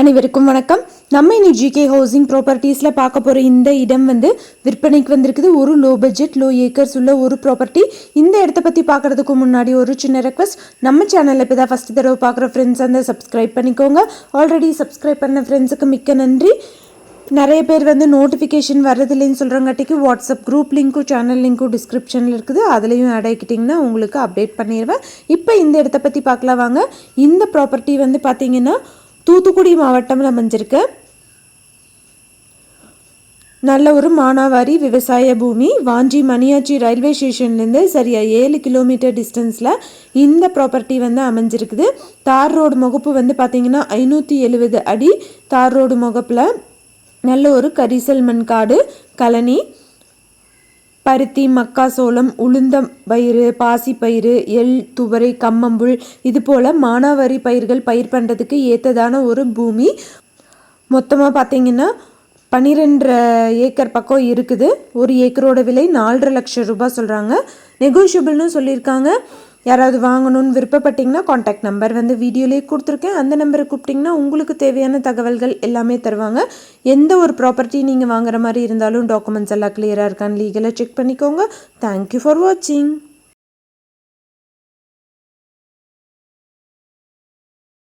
அனைவருக்கும் வணக்கம். நம்ம இன்னைக்கு ஜிகே ஹவுசிங் ப்ராப்பர்ட்டிஸில் பார்க்க போகிற இந்த இடம் வந்து விற்பனைக்கு வந்திருக்குது. ஒரு லோ பட்ஜெட் லோ ஏக்கர்ஸ் உள்ள ஒரு ப்ராப்பர்ட்டி இந்த இடத்த பற்றி பார்க்குறதுக்கு முன்னாடி ஒரு சின்ன ரெக்வஸ்ட் நம்ம சேனலில் இப்போ தான் ஃபஸ்ட்டு தடவை பார்க்குற ஃப்ரெண்ட்ஸ் அந்த சப்ஸ்கிரைப் பண்ணிக்கோங்க. ஆல்ரெடி சப்ஸ்கிரைப் பண்ண ஃப்ரெண்ட்ஸுக்கு மிக்க நன்றி. நிறைய பேர் வந்து நோட்டிஃபிகேஷன் வர்றதில்லைன்னு சொல்கிறங்காட்டிக்கு வாட்ஸ்அப் குரூப் லிங்க்கும் சேனல் லிங்க்கும் டிஸ்கிரிப்ஷனில் இருக்குது. அதுலேயும் ஆட் ஆகிக்கிட்டிங்கன்னா உங்களுக்கு அப்டேட் பண்ணிடுவேன். இப்போ இந்த இடத்த பற்றி பார்க்கலாம் வாங்க. இந்த ப்ராப்பர்ட்டி வந்து பார்த்திங்கன்னா தூத்துக்குடி மாவட்டம் அமைஞ்சிருக்கு நல்ல ஒரு மானாவாரி விவசாய பூமி வாஞ்சி மணியாச்சி ரயில்வே ஸ்டேஷன்லேருந்து சரியா ஏழு கிலோமீட்டர் டிஸ்டன்ஸில் இந்த ப்ராப்பர்ட்டி வந்து அமைஞ்சிருக்குது. தார் ரோடு முகப்பு வந்து பார்த்திங்கன்னா ஐநூற்றி எழுபது அடி. தார் ரோடு முகப்பில் நல்ல ஒரு கரிசல் மண் காடு கழனி. பருத்தி மக்காசோளம் உளுந்தம் பயிறு பாசிப்பயிறு எள் துவரை கம்மம்புல் இது போல் மானாவாரி பயிர்கள் பயிர் பண்ணுறதுக்கு ஏற்றதான ஒரு பூமி. மொத்தமாக பார்த்தீங்கன்னா பன்னிரெண்டரை ஏக்கர் பக்கம் இருக்குது. ஒரு ஏக்கரோட விலை நாலரை லட்சம் ரூபாய் சொல்கிறாங்க நெகோஷியபிள்னு சொல்லியிருக்காங்க. யாராவது வாங்கணும்னு விருப்பப்பட்டீங்கன்னா காண்டாக்ட் நம்பர் வந்து வீடியோலேயே கொடுத்துருக்கேன். அந்த நம்பரை கூப்பிட்டிங்கன்னா உங்களுக்கு தேவையான தகவல்கள் எல்லாமே தருவாங்க. எந்த ஒரு ப்ராப்பர்ட்டி நீங்கள் வாங்குற மாதிரி இருந்தாலும் டாக்குமெண்ட்ஸ் எல்லாம் கிளியராக இருக்கான்னு லீகலாக செக் பண்ணிக்கோங்க. தேங்க்யூ ஃபார் வாட்சிங்